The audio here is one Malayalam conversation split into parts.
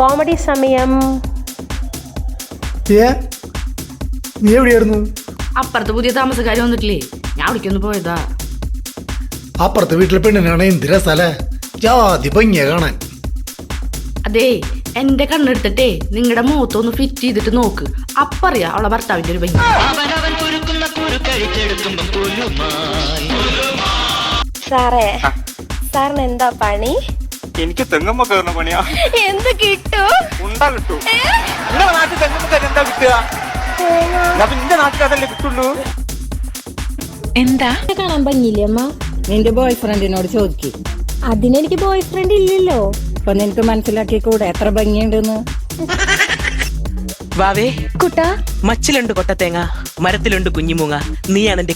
കോമഡി സമയം. നീ എവിടെയായിരുന്നു? അപ്പുറത്ത് പുതിയ താമസക്കാരി വന്നിട്ടില്ലേ? ഞാൻ അവിടേക്കൊന്ന് പോയതാ. അപ്പുറത്തെ വീട്ടിലെ പെണ്ണിനാണ് എന്തിനാ സ്ഥല ജാതി ഭംഗിയ കാണാൻ. അതെ എന്റെ കണ്ണെടുത്തിട്ടേ നിങ്ങളുടെ മുഖത്തൊന്ന് ഫിറ്റ് ചെയ്തിട്ട് നോക്ക്. അപ്പറിയാ അവളെ ഭർത്താവിന്റെ ഒരു ഭംഗി സാറേ സാറിന് എന്താ പണി? എനിക്ക് തെങ്ങമ്മ കയറുന്ന പണിയാ. എന്ത് കിട്ടും? ഉണ്ടാ കിട്ടും. നിങ്ങളുടെ നാട്ടിൽ തെങ്ങമ്മ കയറി എന്താ കിട്ടുക? നിന്റെ നാട്ടിൽ അതല്ലേ കിട്ടുള്ളൂ കാണാൻ ഭംഗിയില്ലേ അമ്മ? നിന്റെ ബോയ് ഫ്രണ്ടിനോട് ചോദിക്കും. അതിനെനിക്ക് ബോയ് ഫ്രണ്ട് ഇല്ലല്ലോ. അപ്പൊ നിനക്ക് മനസ്സിലാക്കി കൂടെ എത്ര ഭംഗിയുണ്ടെന്ന്? വാവേ. കുട്ട. മച്ചിലുണ്ട് കൊട്ടത്തേങ്ങ മരത്തിലുണ്ട് കുഞ്ഞിമൂങ്ങ. നീയാണ് എന്റെ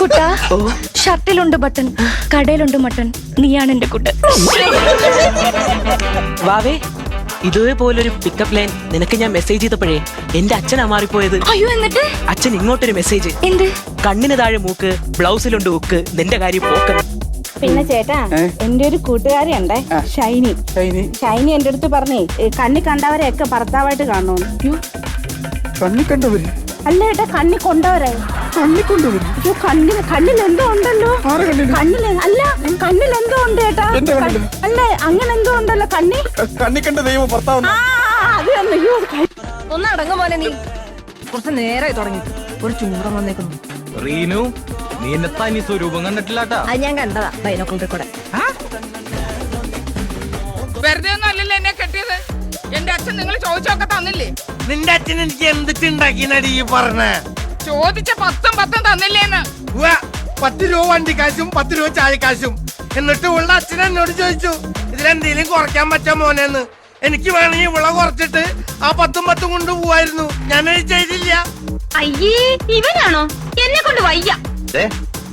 കുട്ട ഓ. ഷർട്ടിലുണ്ട് ബട്ടൺ കടയിലുണ്ട് മട്ടൺ. നീയാണ് എന്റെ കുട്ട വാവേ ഇതേപോലൊരു പിക്കപ്പ് ലൈൻ നിനക്ക് ഞാൻ മെസ്സേജ് ചെയ്തപ്പോഴേ എന്റെ അച്ഛനാ മാറിപ്പോയത്. അയ്യോ എന്നിട്ട്? അച്ഛൻ ഇങ്ങോട്ടൊരു മെസ്സേജ് എന്ത്? കണ്ണിന് താഴെ മൂക്ക് ബ്ലൗസിലുണ്ട് ഉക്ക് നിന്റെ കാര്യം പോക്ക പിന്നെ ചേട്ടാ എന്റെ ഒരു കൂട്ടുകാരി ഉണ്ടേ ഷൈനി. ഷൈനി? എന്റെ അടുത്ത് പറഞ്ഞേ കണ്ണി കണ്ടവരെയൊക്കെ ഭർത്താവായിട്ട് കാണുന്നു. കണ്ണി കണ്ടവര്? അല്ല ഏട്ടാ കണ്ണി കൊണ്ടവരെ. കണ്ണി കൊണ്ടവര്? അയ്യോ കണ്ണിൽ കണ്ണിൽ എന്തോ ഉണ്ടല്ലോ. ആരെ കണ്ണിൽ? കണ്ണിൽ അല്ല കണ്ണിൽ എന്തോ ഉണ്ട് ഏട്ടാ അല്ല അങ്ങനെ എന്തോ ഉണ്ടല്ലോ കണ്ണി. കണ്ണി കണ്ട ദൈവം ഭർത്താവ് കഴി- പോലെ നീ. കുറച്ച് നേരമായി തുടങ്ങി. ഒരു ചൂടം വന്നേക്കുന്നു. റീനു നീ എന്നെ തനി സ്വരൂപം കണ്ടിട്ടില്ലാട്ടാ. അത് ഞാൻ കണ്ടതാ ബൈനോക്കളുടെ കൂടെ. വെറുതെ ഒന്നും അല്ലല്ലോ എന്നെ കെട്ടിയത്. എന്റെ അച്ഛൻ നിങ്ങൾ ചോദിച്ചൊക്കെ തന്നില്ലേ? നിന്റെ അച്ഛൻ എനിക്ക് എന്തിട്ടുണ്ടാക്കി നടി പറഞ്ഞ? ചോദിച്ച പത്തും പത്തും തന്നില്ലേന്ന്. പത്ത് രൂപ വണ്ടി കാശും പത്ത് രൂപ ചായക്കാശും കാശും. എന്നിട്ട് ഉള്ള അച്ഛൻ എന്നോട് ചോദിച്ചു ഇതിലെന്തെങ്കിലും കുറയ്ക്കാൻ പറ്റാ മോനെന്ന്? എനിക്ക് വേണമെങ്കിൽ വിള കുറച്ചിട്ട് ആ പത്തും പത്തും കൊണ്ട് പോവായിരുന്നു. ഞാനത് ചെയ്തില്ല. അയ്യേ ഇവനാണോ? എന്നെ കൊണ്ട് വയ്യ.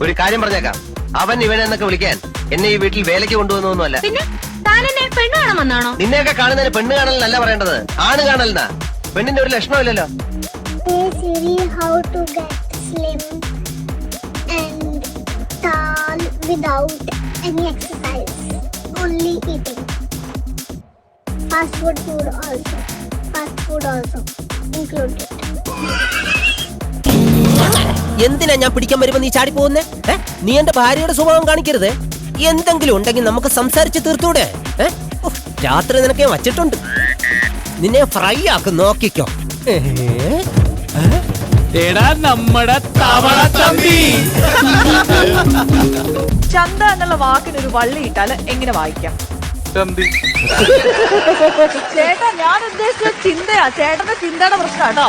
ഒരു കാര്യം പറഞ്ഞേക്കാം. അവൻ ഇവനെന്നൊക്കെ വിളിക്കാൻ എന്നെ ഈ വീട്ടിൽ വേലയ്ക്ക് കൊണ്ടുവന്നൊന്നുമല്ല പിന്നെ? താൻ എന്നെ പെണ്ണ് കാണാൻ വന്നാണോ? നിന്നെയൊക്കെ കാണുന്നതിന് പെണ്ണ് കാണലെന്നല്ല പറയേണ്ടത്. ആണ് കാണലെന്നാ പെണ്ണിന്റെ ഒരു ലക്ഷണമില്ലല്ലോ. Hey Siri, how to get slim and tall without any exercise, only eating. Fast food food also. Fast food also included. എന്തിനാ ഞാൻ പിടിക്കാൻ വരുമ്പോ നീ ചാടി പോകുന്നേ നീ എന്റെ ഭാര്യയുടെ സ്വഭാവം കാണിക്കരുത്. എന്തെങ്കിലും ഉണ്ടെങ്കിൽ നമുക്ക് സംസാരിച്ച് തീർത്തൂടെ? രാത്രി നിനക്ക് വച്ചിട്ടുണ്ട്. നിന്നെ ഫ്രൈ ആക്കും നോക്കിക്കോ? എടാ നമ്മടെ തവള തമ്പി. ചന്ത എന്നുള്ള വാക്കിന് ഒരു വള്ളി ഇട്ടാൽ എങ്ങനെ വായിക്കാം? തമ്പി. ചേട്ടാ ഞാൻ ഉദ്ദേശിച്ച ചിന്തയാ. ചേട്ടന്റെ ചിന്തയുടെ പ്രശ്നം കേട്ടോ.